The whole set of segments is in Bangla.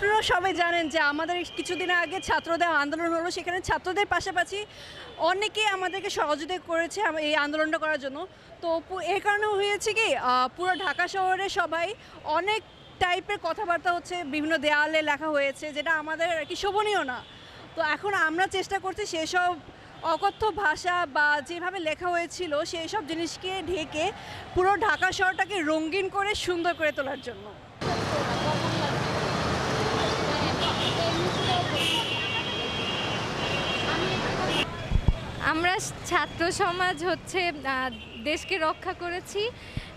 আপনারা সবাই জানেন যে আমাদের কিছুদিন আগে ছাত্রদের আন্দোলন হলো। সেখানে ছাত্রদের পাশাপাশি অনেকে আমাদেরকে সহযোগিতা করেছে এই আন্দোলনটা করার জন্য। তো এর কারণে হয়েছে কি পুরো ঢাকা শহরে সবাই অনেক টাইপের কথাবার্তা হচ্ছে, বিভিন্ন দেয়ালে লেখা হয়েছে যেটা আমাদের আর কি শোভনীয় না। তো এখন আমরা চেষ্টা করছি সেসব অকথ্য ভাষা বা যেভাবে লেখা হয়েছিল সেই সব জিনিসকে ঢেকে পুরো ঢাকা শহরটাকে রঙিন করে সুন্দর করে তোলার জন্য। আমরা ছাত্র সমাজ হচ্ছে দেশকে রক্ষা করেছি।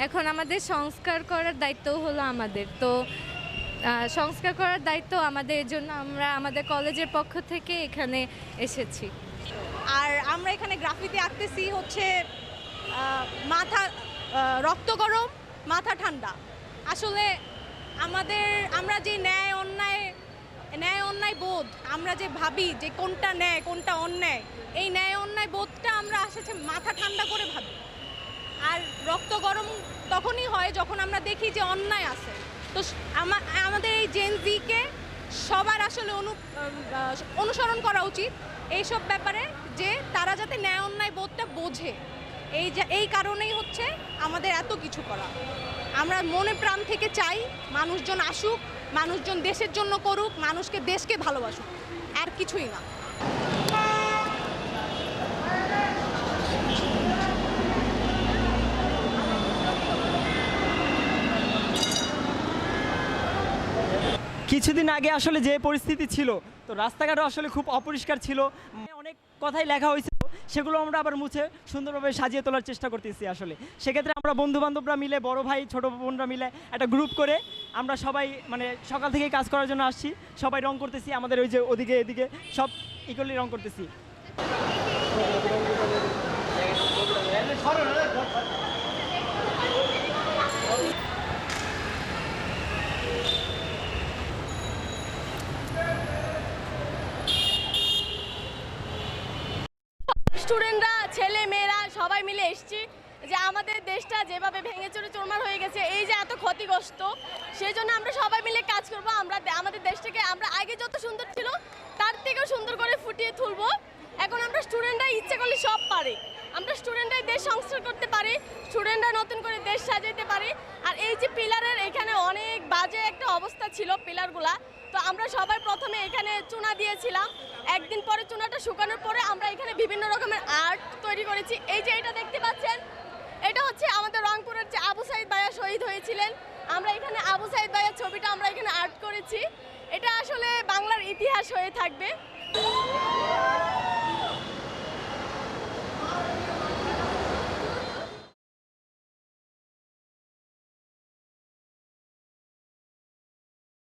এখন আমাদের সংস্কার করার দায়িত্ব হলো আমাদের। তো সংস্কার করার দায়িত্ব আমাদের জন্য আমরা আমাদের কলেজের পক্ষ থেকে এখানে এসেছি। আর আমরা এখানে গ্রাফিতে আঁকতেছি হচ্ছে মাথা রক্ত গরম, মাথা ঠান্ডা। আসলে আমাদের, আমরা যে ন্যায়, অন্যায় ন্যায় অন্যায় বোধ, আমরা যে ভাবি যে কোনটা ন্যায়, কোনটা অন্যায়, এই ন্যায় অন্যায় বোধটা আমরা আসেছে মাথা ঠান্ডা করে ভাবি। আর রক্ত গরম তখনই হয় যখন আমরা দেখি যে অন্যায় আছে। তো আমাদের এই জেনজিকে সবার আসলে অনু অনুসরণ করা উচিত এইসব ব্যাপারে যে তারা যাতে ন্যায় অন্যায় বোধটা বোঝে। এই যে, এই কারণেই হচ্ছে আমাদের এত কিছু করা। আমরা মনে প্রাণ থেকে চাই মানুষজন আসুক মানুষজন দেশের জন্য করুক, মানুষকে দেশকে ভালোবাসুক, আর কিছুই না। কিছুদিন আগে আসলে যে পরিস্থিতি ছিল, তো রাস্তাঘাটও আসলে খুব অপরিষ্কার ছিল। অনেক কথাই লেখা হয়েছিল সেগুলো আমরা আবার মুছে সুন্দরভাবে সাজিয়ে তোলার চেষ্টা করতেছি আসলে। সেক্ষেত্রে আমরা বন্ধু বান্ধবরা মিলে, বড় ভাই, ছোটো বোনরা মিলে একটা গ্রুপ করে আমরা সবাই মানে সকাল থেকেই কাজ করার জন্য আসছি। সবাই রং করতেছি, আমাদের ওই যে ওদিকে এদিকে সব ইকুয়ালি রং করতেছি। স্টুডেন্টরা, ছেলে, মেয়েরা, সবাই মিলে এসছি যে আমাদের দেশটা যেভাবে ভেঙে চুরে চোরমার হয়ে গেছে, এই যে এত ক্ষতিগ্রস্ত সেই জন্য আমরা সবাই মিলে কাজ করব। আমরা আমাদের দেশটাকে আমরা আগে যত সুন্দর ছিল, তার থেকেও সুন্দর করে ফুটিয়ে তুলবো। এখন আমরা স্টুডেন্টরা ইচ্ছে করলে সব পারে। আমরা স্টুডেন্টরাই দেশ সংস্কার করতে পারি, স্টুডেন্টরা নতুন করে দেশ সাজাতে পারি। আর এই যে পিলারের এখানে অনেক বাজে একটা অবস্থা ছিল পিলারগুলা তো আমরা সবাই প্রথমে এখানে চুনা দিয়েছিলাম। একদিন পরে চুনাটা শুকানোর পরে আমরা এখানে বিভিন্ন রকমের আর্ট তৈরি করেছি। এই যে এটা দেখতে পাচ্ছেন, এটা হচ্ছে আমাদের রংপুরের যে আবু সাইদ ভাইয়া শহীদ হয়েছিলেন। আমরা এখানে আবু সাইদ ভাইয়ার ছবিটা আমরা এখানে আর্ট করেছি। এটা আসলে বাংলার ইতিহাস হয়ে থাকবে।